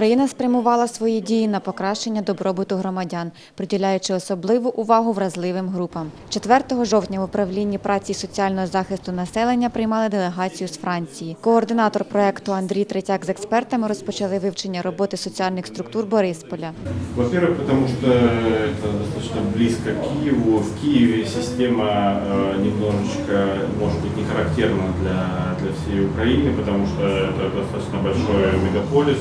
Україна спрямувала свої дії на покращення добробуту громадян, приділяючи особливу увагу вразливим групам. 4 жовтня в управлінні праці і соціального захисту населення приймали делегацію з Франції. Координатор проекту Андрій Третяк з експертами розпочали вивчення роботи соціальних структур Борисполя. Во-первых, потому что это достаточно близко к Киеву. В Киеве система э, немножечко, может быть, не характерна для, для всей Украины, потому что это достаточно большой мегаполис.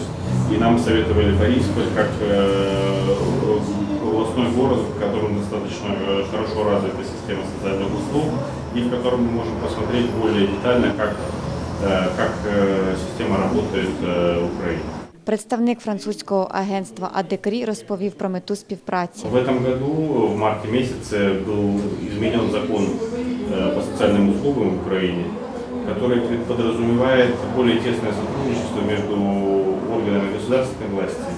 И нам советовали Борисполь как э, областной город, в котором достаточно э, хорошо развита система социальных услуг и в котором мы можем посмотреть более детально, как, э, как э, система работает э, в Украине. Представник французького агентства Адекрі розповів про мету співпраці. В этом году, в марте месяце, был изменен закон э, по социальным услугам в Украине, Который подразумевает более тесное сотрудничество между органами государственной власти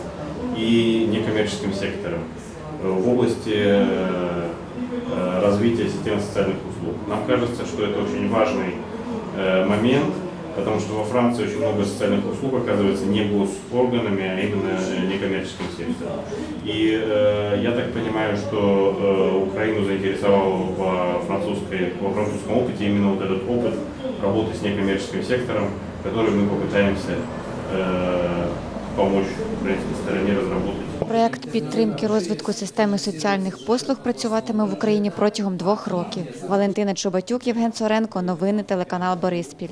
и некоммерческим сектором в области э, развития системы социальных услуг. Нам кажется, что это очень важный э, момент, потому что во Франции очень много социальных услуг оказывается не госорганами, а именно э, некоммерческим сектором. И я так понимаю, что э, Украину заинтересовал французской, во французском опыте именно вот этот опыт работы с некоммерческим сектором, который мы попытаемся э, помочь украинской стороне разработать. Проект підтримки розвитку системи соціальних послуг працюватиме в Україні протягом двох років. Валентина Чубатюк, Євген Соренко. Новини телеканал Бориспіль.